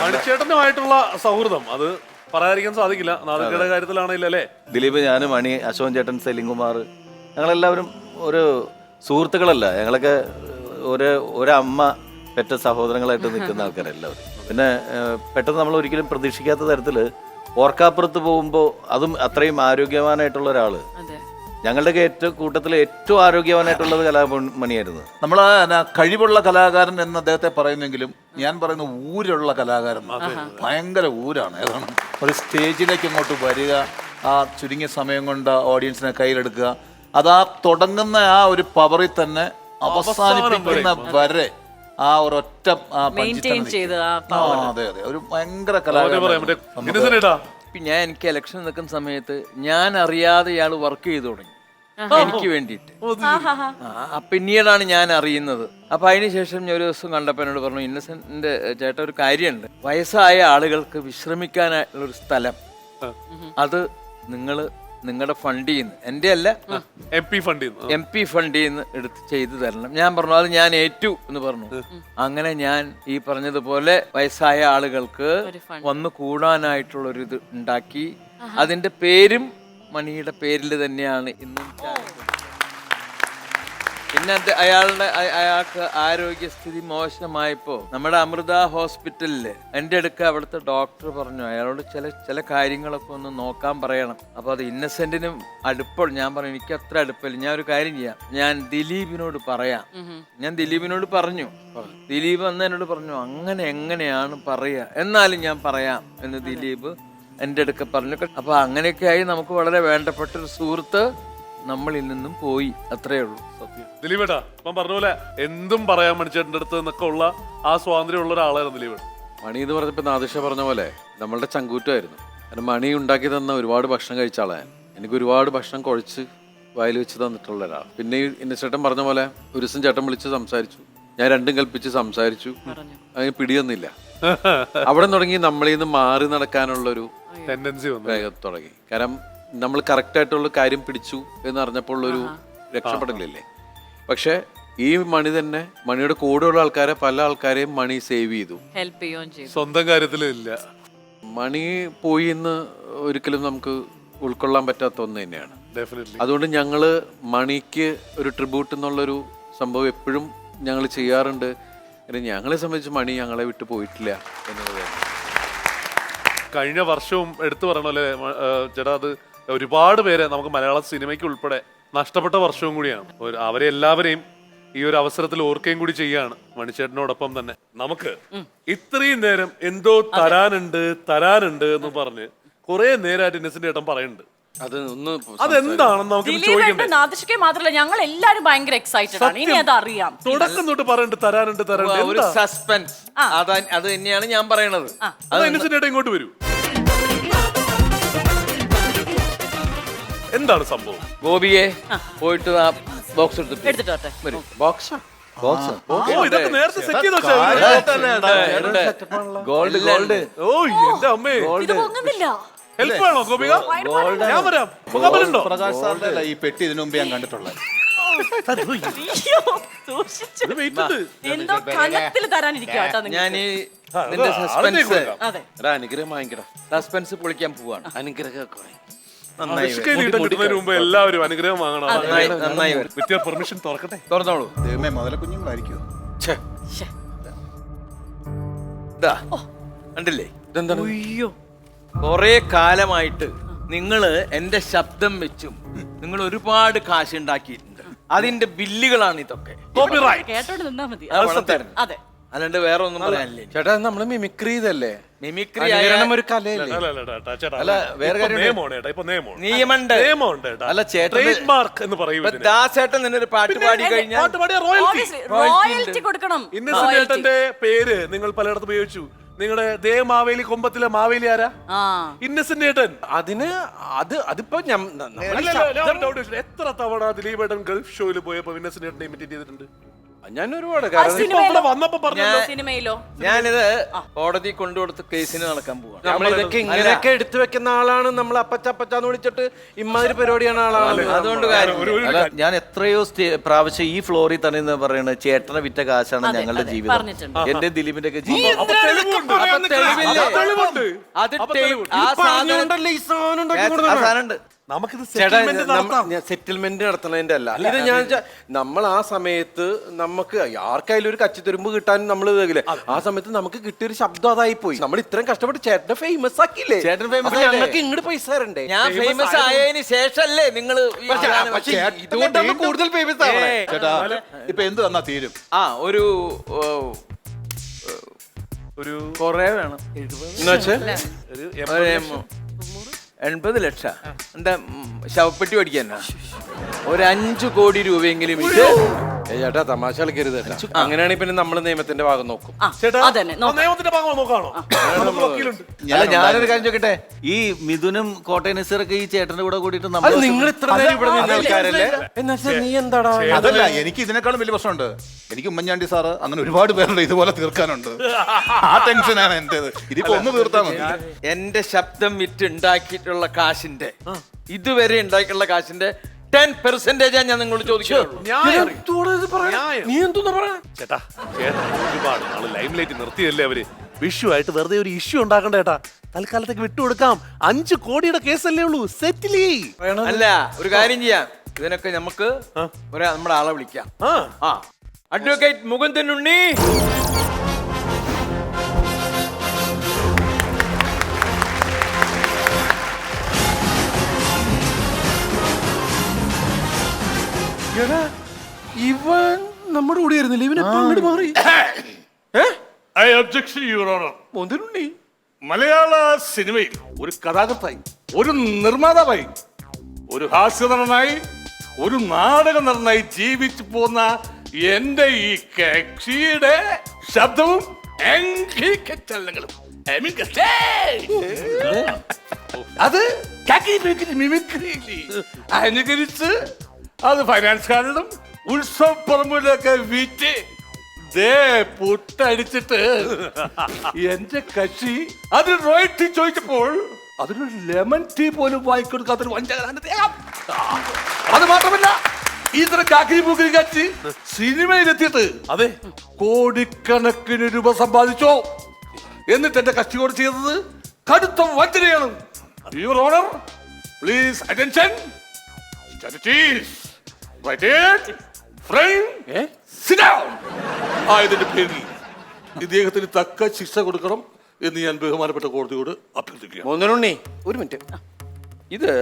മണിച്ചേട്ടനുമായിട്ടുള്ള സൗഹൃദം. അത് പറയാതിരിക്കാൻ സാധിക്കില്ല. നാടകയുടെ കാര്യത്തിലാണെങ്കിലും അല്ലേ? ദിലീപ് ഞാൻ മണി അശോകൻ ചേട്ടൻ സെലിംകുമാർ ഞങ്ങളെല്ലാവരും ഒരു സുഹൃത്തുക്കളല്ല. ഞങ്ങളൊക്കെ ഒരു ഒരമ്മ പെറ്റ സഹോദരങ്ങളായിട്ട് നിൽക്കുന്ന ആൾക്കാരെല്ലാവരും. പിന്നെ പെട്ടെന്ന് നമ്മൾ ഒരിക്കലും പ്രതീക്ഷിക്കാത്ത തരത്തിൽ ഓർക്കാപ്പുറത്ത് പോകുമ്പോൾ അതും അത്രയും ആരോഗ്യവാനായിട്ടുള്ള ഒരാൾ. അതെ ഞങ്ങളുടെയൊക്കെ ഏറ്റവും കൂട്ടത്തിൽ ഏറ്റവും ആരോഗ്യവാനായിട്ടുള്ളത് കലാമണിയായിരുന്നു നമ്മൾ കഴിവുള്ള കലാകാരൻ എന്ന് അദ്ദേഹത്തെ പറയുന്നെങ്കിലും ഞാൻ പറയുന്ന ഊരുള്ള കലാകാരൻ ഭയങ്കര ഊരാണ്. ഏതാണ്? ഒരു സ്റ്റേജിലേക്ക് അങ്ങോട്ട് വരിക ആ ചുരുങ്ങിയ സമയം കൊണ്ട് ഓഡിയൻസിനെ കയ്യിലെടുക്കുക അത് ആ തുടങ്ങുന്ന ആ ഒരു പവറിൽ തന്നെ അവസാനിപ്പിക്കുന്ന വരെ. ആ ഒരു. അതെ അതെ. ഒരു ഭയങ്കര കലാകാരൻ പിന്നെ ഞാൻ എനിക്ക് ഇലക്ഷൻ നിൽക്കുന്ന സമയത്ത് ഞാൻ അറിയാതെ ഇയാൾ വർക്ക് ചെയ്തു തുടങ്ങി. എനിക്ക് വേണ്ടിയിട്ട്. ആ, പിന്നീടാണ് ഞാൻ അറിയുന്നത്. അപ്പൊ അതിനുശേഷം ഞാൻ ഒരു ദിവസം കണ്ടപ്പോൾ എന്നോട് പറഞ്ഞു ഇന്നസെന്റിന്റെ ചേട്ട ഒരു കാര്യമുണ്ട്. വയസ്സായ ആളുകൾക്ക് വിശ്രമിക്കാനായിട്ടുള്ള ഒരു സ്ഥലം. അത് നിങ്ങൾ നിങ്ങളുടെ ഫണ്ടിൽ നിന്ന് എന്റെ അല്ല എം പി ഫണ്ട് ചെയ്യുന്നു എം പി ഫണ്ടിൽ നിന്ന് എടുത്ത് ചെയ്തു തരണം. ഞാൻ പറഞ്ഞു അത് ഞാൻ ഏറ്റു എന്ന് പറഞ്ഞു. അങ്ങനെ ഞാൻ ഈ പറഞ്ഞതുപോലെ വയസ്സായ ആളുകൾക്ക് വന്നു വന്ന് കൂടാനായിട്ടുള്ള ഒരു ഇത് ഉണ്ടാക്കി അതിന്റെ പേരും മണിയുടെ പേരിൽ തന്നെയാണ് ഇന്നും. പിന്നെ അയാളുടെ അയ- അയാൾക്ക് ആരോഗ്യസ്ഥിതി മോശമായപ്പോ നമ്മുടെ അമൃത ഹോസ്പിറ്റലിൽ എന്റെ അടുക്ക അവിടുത്തെ ഡോക്ടർ പറഞ്ഞു അയാളോട് ചില ചില കാര്യങ്ങളൊക്കെ ഒന്ന് നോക്കാൻ പറയണം. അപ്പൊ അത് ഇന്നസെന്റിനും അടുപ്പോൾ ഞാൻ പറഞ്ഞു എനിക്ക് അത്ര അടുപ്പില്ല. ഞാൻ ഒരു കാര്യം ചെയ്യാം. ഞാൻ ദിലീപിനോട് പറയാം. ഞാൻ ദിലീപിനോട് പറഞ്ഞു. ദിലീപ് അന്ന് എന്നോട് പറഞ്ഞു അങ്ങനെ എങ്ങനെയാണ് പറയുക എന്നാലും ഞാൻ പറയാം എന്ന് ദിലീപ് എന്റെ അടുക്ക പറഞ്ഞു. അപ്പൊ അങ്ങനെയൊക്കെ ആയി നമുക്ക് വളരെ വേണ്ടപ്പെട്ട ഒരു സുഹൃത്ത് നമ്മളിൽ നിന്നും പോയി. അത്രേ ഉള്ളൂ. സത്യം. ദിലീപേട്ടാ ഞാൻ പറഞ്ഞ പോലെ എന്തും പറയാൻ മണിച്ചേട്ടന്റെ അടുത്ത് നിന്നൊക്കെ ഉള്ള ആ സ്വാതന്ത്ര്യം ഉള്ള ഒരാളായിരുന്നു ദിലീപ് ഏട്ടൻ. മണി എന്ന് പറഞ്ഞപ്പോൾ നാദിഷ പറഞ്ഞ പോലെ നമ്മളുടെ ചങ്കൂറ്റമായിരുന്നു. കാരണം മണി ഉണ്ടാക്കി തന്ന ഒരുപാട് ഭക്ഷണം കഴിച്ച ആളാണ്. എനിക്ക് ഒരുപാട് ഭക്ഷണം കുഴച്ച് വയൽ വെച്ച് തന്നിട്ടുള്ള ഒരാൾ പിന്നെ ഈ ഇന്നച്ചേട്ടൻ പറഞ്ഞ പോലെ ഒരു ദിവസം ചേട്ടൻ വിളിച്ച് സംസാരിച്ചു. ഞാൻ രണ്ടും കൽപ്പിച്ച് സംസാരിച്ചു. അതിന് പിടിയൊന്നില്ല അവിടെ തുടങ്ങി നമ്മളിൽ നിന്ന് മാറി നടക്കാനുള്ളൊരു ടെൻഡൻസി വന്നു. തുടങ്ങി. കാരണം നമ്മൾ കറക്റ്റ് ആയിട്ടുള്ള കാര്യം പിടിച്ചു എന്ന് അറിഞ്ഞപ്പോൾ ഒരു രക്ഷപ്പെടലില്ലേ? പക്ഷെ ഈ മണി തന്നെ മണിയുടെ കൂടെയുള്ള ആൾക്കാരെ പല ആൾക്കാരെയും മണി സേവ് ചെയ്തു. ഹെൽപ്പ് ചെയ്യുകയും ചെയ്തു. സ്വന്തം കാര്യത്തിലില്ല മണി പോയി എന്ന് ഒരിക്കലും നമുക്ക് ഉൾക്കൊള്ളാൻ പറ്റാത്ത ഒന്ന് തന്നെയാണ്. ഡെഫിനറ്റ്ലി അതുകൊണ്ട് ഞങ്ങൾ മണിക്ക് ഒരു ട്രിബ്യൂട്ട് എന്നുള്ളൊരു സംഭവം എപ്പോഴും ഞങ്ങൾ ചെയ്യാറുണ്ട്. ഞങ്ങളെ സംബന്ധിച്ച് മണി ഞങ്ങളെ വിട്ടു പോയിട്ടില്ല എന്നുള്ളതാണ്. കഴിഞ്ഞ വർഷവും എടുത്തു പറയണല്ലേ മ- ചേട്ടാ അത് ഒരുപാട് പേരെ നമുക്ക് മലയാള സിനിമയ്ക്ക് ഉൾപ്പെടെ നഷ്ടപ്പെട്ട വർഷവും കൂടിയാണ്. അവരെ എല്ലാവരെയും ഈ ഒരു അവസരത്തിൽ ഓർക്കുകയും കൂടി ചെയ്യാണ് മണിച്ചേട്ടനോടൊപ്പം തന്നെ. നമുക്ക് ഇത്രയും നേരം എന്തോ തരാനുണ്ട് തരാനുണ്ട് എന്ന് പറഞ്ഞ് കുറെ നേരമായിട്ട് ഇന്നസെന്റ് ചേട്ടൻ പറയുന്നുണ്ട്. അത് ഒന്ന് അതെന്താണെന്ന് നമുക്ക് ചോദിക്കണ്ടേ? മാത്രമല്ല ഞങ്ങൾ എല്ലാരും ഭയങ്കര എക്സൈറ്റഡ് ആണ്. ഇനി അത് അറിയാം തുടക്കം തൊട്ട് പറയുന്നുണ്ട് തരാനുണ്ട് തരാനുണ്ട്. ഒരു സസ്പെൻസ് അതാ അത് തന്നെയാണ് ഞാൻ പറയണത്. അത് ഇന്നസെന്റ് ചേട്ടൻ ഇങ്ങോട്ട് വരൂ? എന്താണ് സംഭവം? ഗോപിയെ പോയിട്ട് ആ ബോക്സ് എടുത്തിട്ട് എടുത്തിട്ട് വരട്ടെ. വരും. ബോക്സാ ബോക്സ് ഓ ഇതൊക്കെ നേരത്തെ സെറ്റ് ചെയ്ത് ഗോൾഡ് ഗോൾഡ് ഓ എന്റെ അമ്മേ. ഇത് പൊങ്ങുന്നില്ല. ഹെൽപ്പ് വേണോ ഗോപിക? ഞാൻ വരാം. മുഖാബലുണ്ടോ പ്രകാശ് സാറിന്റെ അല്ല ഈ പെട്ടി ഇതിനു മുമ്പ് ഞാൻ കണ്ടിട്ടുള്ളത്. അയ്യോ, സൂക്ഷിച്ചു. വെയിറ്റ് ഉണ്ട്. എന്തോ കനത്തിൽ തരാനിരിക്കുക കേട്ടോ നിങ്ങൾ ഞാൻ ഈ നിന്റെ ആളിനെ സസ്പെൻസ് കൊടുക്കാം. അതെ. എടാ അനുഗ്രഹം വാങ്ങിക്കടാ. സസ്പെൻസ് പൊളിക്കാൻ പോവാണ്. അനുഗ്രഹം ഇട്ടം കിട്ടുന്നതിന് മുമ്പ് എല്ലാവരും അനുഗ്രഹം വാങ്ങണം. നന്നായി വരും. വിത്ത് പെർമിഷൻ തുറക്കട്ടെ. തുറന്നോളൂ. ദൈവമേ മുതല കുഞ്ഞുങ്ങളായിരിക്കും ഛെ. ശ്ശെ. ഇതാ കണ്ടില്ലേ? ഇതെന്താണ്? അയ്യോ കൊറേ കാലമായിട്ട് നിങ്ങൾ എന്റെ ശബ്ദം വെച്ചും നിങ്ങൾ ഒരുപാട് കാശ് ഉണ്ടാക്കിയിട്ടുണ്ട്. അതിന്റെ ബില്ലുകളാണ് ഇതൊക്കെ. കോപ്പിറൈറ്റ് കേട്ടോണ്ട് നിന്നാ മതി. അതെ. അല്ലാണ്ട് വേറെ ഒന്നും പറയാനില്ലേ? ചേട്ടാ നമ്മൾ നമ്മൾ മിമിക്രി ചെയ്തല്ലേ മിമിക്രി അനുകരണം ഒരു കലയല്ലേ അല്ല വേറെ നിയമമുണ്ട് നിയമമുണ്ട് അല്ല, ചേട്ടൻ എന്ന് പറയും ദാസേട്ടൻ നിന്നൊരു പാട്ട് പാടി കഴിഞ്ഞാൽ പാട്ട് പാടിയ റോയൽറ്റി റോയൽറ്റി കൊടുക്കണം. ഇന്നസെന്റ് പേര് നിങ്ങൾ പലയിടത്ത് ഉപയോഗിച്ചു. നിങ്ങളുടെ ദേ മാവേലി കൊമ്പത്തിലെ മാവേലി ആരാ? ആ. ഇന്നസെന്റ് ഏട്ടൻ. അതിന് അത് അതിപ്പോ ഒരു? എത്ര തവണ ദിലീപ് ഏട്ടൻ ഗൾഫ് ഷോയിൽ പോയപ്പോ ഇന്നസെന്റ് ഏട്ടൻ ഇമിറ്റേറ്റ് ചെയ്തിട്ടുണ്ട്? ഞാൻ ഒരുപാട് ആ കാരണം വന്നപ്പോ പറഞ്ഞല്ലോ. സിനിമയിലോ? ഞാനിത് കോടതി കൊണ്ടുകൊടുത്ത് കേസിന് നടക്കാൻ പോവാണ്. നമ്മൾ ഇതൊക്കെ ഇങ്ങനെയൊക്കെ എടുത്തു വെക്കുന്ന ആളാണ് നമ്മൾ അപ്പച്ച അപ്പച്ചാന്ന് വിളിച്ചിട്ട് ഇമ്മാതിരി പരിപാടിയാണ് ആളാണ് അതുകൊണ്ട് കാര്യം അല്ല ഞാൻ എത്രയോ സ്റ്റേ- പ്രാവശ്യം ഈ ഫ്ലോറിൽ തന്നെ എന്ന് പറയുന്നത് ചേട്ടനെ വിറ്റ കാശാണ് അതെ, ഞങ്ങളുടെ അതെ, ജീവിതം. പറഞ്ഞിട്ടുണ്ട്. എന്റെ ദിലീപിന്റെ ഒക്കെ ജീവിതം. അപ്പൊ തെളിവില്ലേ? അത് ആ സാധനം പറഞ്ഞുകൊണ്ടല്ലേ ഈ സാധനം ഉണ്ടാക്കി ആ കൊടുക്കുന്നത്. സാധനമുണ്ട് നമുക്കിത് സെറ്റിൽമെന്റ് നടത്താം സെറ്റിൽമെന്റ് നടത്തണതിന്റെ അല്ല. ഇത് ഞാൻ നമ്മൾ ആ സമയത്ത് നമുക്ക് ആർക്കായാലും ഒരു കച്ചിത്തുരുമ്പ് കിട്ടാൻ നമ്മൾ ഇതാകില്ലേ? ആ സമയത്ത് നമുക്ക് കിട്ടിയൊരു ശബ്ദം അതായി പോയി നമ്മൾ ഇത്രയും കഷ്ടപ്പെട്ട് ചേട്ടനെ ഫേമസ് ആക്കിയില്ലേ? ചേട്ടൻ famous അപ്പൊ ആയില്ലേ? ഞങ്ങൾക്ക് ഇങ്ങോട്ട് പൈസ തരണ്ടേ? ഞാൻ ഫേമസ് ആയതിനു ശേഷല്ലേ നിങ്ങൾ പക്ഷേ ഇതുകൊണ്ടാണ് കൂടുതൽ ഫേമസ് ആവണേ. ചേട്ടാ ഇപ്പൊ എന്ത് തന്നാ തീരും? ആ ഒരു ഓ, ഒരു കൊറേ വേണം. എന്നുവെച്ചാ ഒരു ഒരു എം- എൺപത് ലക്ഷം. എന്താ ശവപ്പെട്ടി പഠിക്കാനാ ഒരു അഞ്ചു കോടി രൂപയെങ്കിലും ഇത് ചേട്ടാ തമാശ കളിക്കരുത്. അങ്ങനെയാണെങ്കിൽ പിന്നെ നമ്മൾ നിയമത്തിന്റെ ഭാഗം നോക്കും. ആ അതന്നെ നോക്കാം. നിയമത്തിന്റെ ഭാഗം നോക്കാണോ? നമുക്ക് വക്കീലുണ്ട്. അല്ല ഞാനൊരു കാര്യം ചോദിക്കട്ടെ? ഈ മിഥുനും കോട്ടയം നസീറൊക്കെ ഈ ചേട്ടന്റെ കൂടെ കൂടിയിട്ട് അത് നമ്മൾ നിങ്ങൾ ഇത്ര നേരം ഇവിടെ നിന്ന ആൾക്കാരല്ലേ? എന്നുവെച്ചാൽ നീ എന്താടാ? അതല്ല എനിക്ക് ഇതിനേക്കാളും വലിയ പ്രശ്നമുണ്ട്. എനിക്ക് ഉമ്മൻചാണ്ടി സാറ് അങ്ങനെ ഒരുപാട് പേരുണ്ട് ഇതുപോലെ തീർക്കാനുണ്ട്. ആ ടെൻഷനാണ് എന്റേത്. ഇതിപ്പോ ഒന്ന് തീർത്താൽ മതി. എന്റെ ശബ്ദം വിറ്റ് ഉണ്ടാക്കിയിട്ടുള്ള കാശിന്റെ ഇതുവരെ ഉണ്ടാക്കിയിട്ടുള്ള കാശിന്റെ ടെൻ പെർസെന്റേജ് ഞാൻ നിങ്ങളോട് ചോദിക്കുള്ളൂ നീ എന്തോന്നാ പറയാ ചേട്ടാ ചേട്ടാ ഒരുപാട് നാൾ ലൈം ലൈറ്റ് നിർത്തിയല്ലേ അവർ? വിഷു ആയിട്ട് വെറുതെ ഒരു ഇഷ്യൂ ഉണ്ടാക്കണ്ട ചേട്ടാ. തൽക്കാലത്തേക്ക് വിട്ടുകൊടുക്കാം. അഞ്ചു കോടിയുടെ കേസല്ലേ ഉള്ളൂ. സെറ്റിൽ അല്ല ഒരു കാര്യം ചെയ്യാം. ഇതിനൊക്കെ നമുക്ക് ഒരു നമ്മുടെ ആളെ വിളിക്കാം. ആ. ആ. അഡ്വക്കേറ്റ് മുകുന്ദൻ ഉണ്ണി. ഇവൻ നമ്മുടെ കൂടെ ആയിരുന്നില്ല? ഇവനെ അങ്ങോട്ട് മാറി? ഐ ഒബ്ജക്ഷൻ യുവർ ഓണർ മലയാള സിനിമയിൽ ഒരു കഥാകൃത്തായി ഒരു നിർമ്മാതാവായി ഒരു ഹാസ്യ നടനായി ഒരു നാടക നടനായി ജീവിച്ചു പോന്ന എന്റെ ഈ കക്ഷിയുടെ ശബ്ദവും ചലനങ്ങളും അത് മിമിക്രിയില്ലേ? അനുകരിച്ച് അത് ഫൈനാൻസുകാരിലും ഉത്സവ പറമ്പിലൊക്കെ വിറ്റ് ദേ പുട്ടടിച്ചിട്ട് എന്റെ കക്ഷി അത് റോയൽറ്റി ചോദിച്ചപ്പോൾ അതിനൊരു ലെമൺ ടീ പോലും വാങ്ങിക്കൊടുക്കാത്തൊരു വഞ്ചകരാണ്. അത് മാത്രമല്ല ഇത്ര ചാക്രി പൂക്കരി കച്ചി സിനിമയിലെത്തിയിട്ട് അതെ. കോടിക്കണക്കിന് രൂപ സമ്പാദിച്ചോ. എന്നിട്ട് എന്റെ കക്ഷിയോട് ചെയ്തത് കടുത്ത വഞ്ചനയാണ്. യുവർ ഓണർ പ്ലീസ് അറ്റൻഷൻ ആയതിന്റെ പേരിൽ ഇദ്ദേഹത്തിന് തക്ക ശിക്ഷ കൊടുക്കണം എന്ന് ഞാൻ ബഹുമാനപ്പെട്ട കോടതിയോട് അഭ്യർത്ഥിക്കുക മുതലുണ്ണി ഒരു മിനിറ്റ്. ഇത്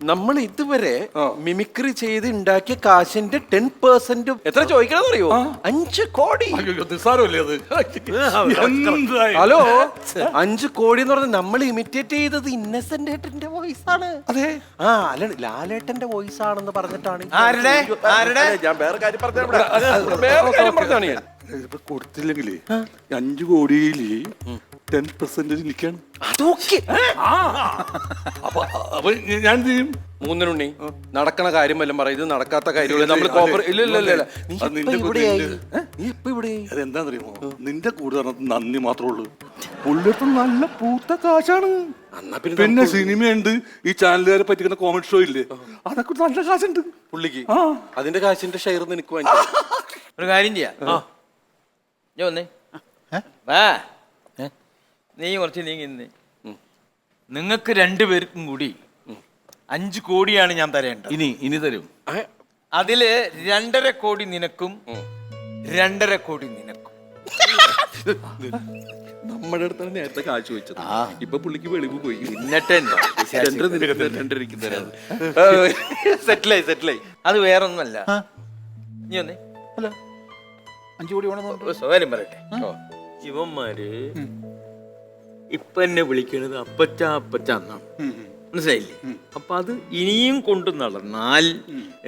നമ്മൾ ഇതുവരെ മിമിക്രി ചെയ്ത് ഉണ്ടാക്കിയ കാശിന്റെ ടെൻ പെർസെന്റ് എത്ര ചോദിക്കണം അറിയോ അഞ്ച് കോടി. അയ്യോ നിസ്സാരമല്ലേ അത്? ഹലോ? അഞ്ച് കോടി എന്ന് പറഞ്ഞാൽ നമ്മൾ ഇമിറ്റേറ്റ് ചെയ്തത് ഇന്നസെന്റ് ഏട്ടന്റെ വോയിസ് ആണ്. അതെ. ആ അല്ല ലാലേട്ടന്റെ വോയിസ് ആണെന്ന് പറഞ്ഞിട്ടാണ് ഞാൻ വേറെ കാര്യം പറഞ്ഞാണ് കൊടുത്തില്ലെങ്കിലേ അഞ്ചു കോടിയിൽ ടെൻ പെർസെന്റേജ് നിൽക്കാണ് അതൊക്കെ. അപ്പൊ അപ്പൊ ഞാൻ എന്ത് ചെയ്യും? മൂന്നിനുണ്ണി. നടക്കണ കാര്യം വല്ലതും പറയും ഇത് നടക്കാത്ത കാര്യങ്ങൾ നമ്മൾ കോപ്പർ ഇല്ല. ഇല്ല ഇല്ല, ഇല്ല നീ അത് ഇപ്പൊ നിന്റെ ഇവിടെയായി കുറ്റം. നീ ഇപ്പൊ ഇവിടെയായി നിന്റെ നന്ദി മാത്രമേ ഉള്ളൂ. നല്ല പൂത്ത കാശാണ്. എന്നാ പിന്നെ പിന്നെ സിനിമയുണ്ട്. ഈ ചാനലുകാരെ പറ്റിക്കുന്ന കോമഡി ഷോ ഇല്ലേ? അതൊക്കെ നല്ല കാശുണ്ട്. പുള്ളിക്ക്. ആ. അതിന്റെ കാശിന്റെ ഷെയർ നിനക്ക് വാങ്ങിച്ചു ഒരു കാര്യം ചെയ്യാ. ഞാൻ വന്നേ. വാ. നീ കുറച്ച് നീങ്ങി നിന്നേ. നിങ്ങൾക്ക് രണ്ടുപേർക്കും കൂടി അഞ്ചു കോടിയാണ് ഞാൻ തരേണ്ടത്. ഇനി ഇനി തരും. അതിൽ രണ്ടര കോടി നിനക്കും രണ്ടര കോടി നിനക്കും. നമ്മുടെ അടുത്താണ് നേരത്തെ കാശ് വെച്ചത്. ഇപ്പൊ പുള്ളിക്ക് വെളിവ് പോയി. സെറ്റിലായി സെറ്റിലായി. അത് വേറൊന്നുമല്ല. നീ ഒന്നേ അഞ്ചു കോടി വേണം സ്വകാര്യം പറയട്ടെ. ഇവന്മാര് ഇപ്പൊ എന്നെ വിളിക്കണത് അപ്പച്ച അപ്പച്ച എന്നാണ്. മനസ്സിലായില്ലേ? അപ്പൊ അത് ഇനിയും കൊണ്ട് നടന്നാൽ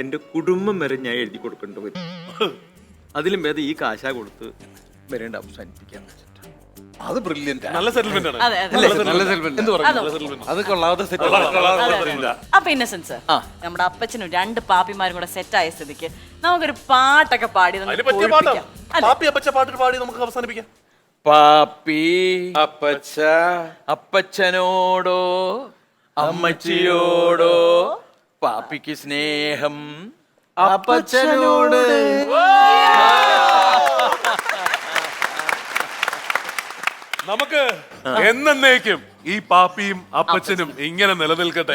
എന്റെ കുടുംബം വരെ ഞാൻ എഴുതി കൊടുക്കേണ്ടി വരും. അതിലും ഭേദം ഈ കാശ കൊടുത്ത് വരേണ്ട അവസാനിപ്പിക്കാൻ അത് ബ്രില്യന്റ് നല്ല സെറ്റിൽമെന്റ് ആണ്. അതെ അതെ. നല്ല സെൽഫി അതോ അത് കൊള്ളാതെ സെറ്റ് അപ്പൊ ഇന്നസെൻസ് നമ്മുടെ അപ്പച്ചനും രണ്ട് പാപ്പിമാരും കൂടെ സെറ്റായ സ്ഥിതിക്ക് നമുക്കൊരു പാട്ടൊക്കെ പാടി നമുക്ക് അതിന് പറ്റിയ പാട്ടാണ് ഒഴിപ്പിക്കാം. അല്ലേ? പാപ്പി അപ്പച്ച പാട്ടിട്ട് പാടി നമുക്ക് അവസാനിപ്പിക്കാം. പാപ്പി അപ്പച്ച അപ്പച്ചനോടോ അമ്മച്ചിയോടോ പാപ്പിക്ക് സ്നേഹം അപ്പച്ചനോട്. നമുക്ക് എന്നേക്കും ഈ പാപ്പിയും അപ്പച്ചനും ഇങ്ങനെ നിലനിൽക്കട്ടെ.